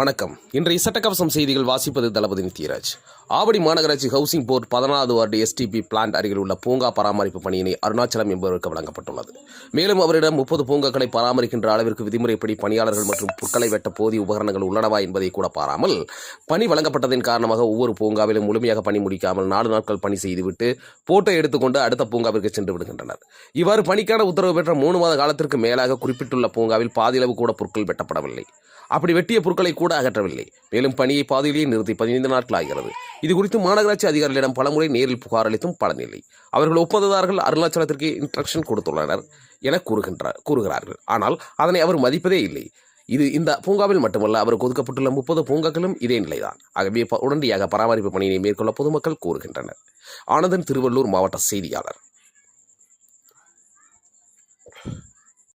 வணக்கம். இன்றைய சட்டக்கவசம் செய்திகள் வாசிப்பது தளபதி நித்யராஜ். ஆவடி மாநகராட்சி ஹவுசிங் போர்ட் பதினாறாவது வார்டு எஸ்டிபி பிளான்ட் அருகில் உள்ள பூங்கா பராமரிப்பு பணியினை அருணாச்சலம் என்பவருக்கு வழங்கப்பட்டுள்ளது. மேலும் அவரிடம் முப்பது பூங்காக்களை பராமரிக்கின்ற அளவிற்கு விதிமுறைப்படி பணியாளர்கள் மற்றும் புற்களை வெட்ட போதிய உபகரணங்கள் உள்ளனவா என்பதை கூட பாராமல் பணி வழங்கப்பட்டதன் காரணமாக ஒவ்வொரு பூங்காவிலும் முழுமையாக பணி முடிக்காமல் நாலு நாட்கள் பணி செய்துவிட்டு போட்டோ எடுத்துக்கொண்டு அடுத்த பூங்காவிற்கு சென்று விடுகின்றனர். இவ்வாறு பணிக்கான உத்தரவு பெற்ற மூணு மாத காலத்திற்கு மேலாக குறிப்பிட்டுள்ள பூங்காவில் பாதியளவு கூட பொருட்கள் வெட்டப்படவில்லை. அப்படி வெட்டிய பொருட்களை கூட அகற்றவில்லை. மேலும் பணியை பாதியிலேயே நிறுத்தி பதினைந்து நாட்கள் ஆகிறது. இது குறித்து மாநகராட்சி அதிகாரிகளிடம் பலமுறை நேரில் புகார் அளித்தும் பலனில்லை. அவர்கள் ஒப்பந்ததாரர்கள் அருணாச்சலத்திற்கு இன்ஸ்ட்ரக்ஷன் கொடுத்துள்ளனர் என கூறுகின்றார் கூறுகிறார்கள். ஆனால் அதனை அவர் மதிப்பதே இல்லை. இது இந்த பூங்காவில் மட்டுமல்ல அவருக்கு ஒதுக்கப்பட்டுள்ள முப்பது பூங்காக்களும் இதே நிலைதான். ஆகவே ப- உடனடியாக பராமரிப்பு பணியினை மேற்கொள்ள பொதுமக்கள் கூறுகின்றனர். ஆனந்தன் திருவள்ளூர் மாவட்ட செய்தியாளர்.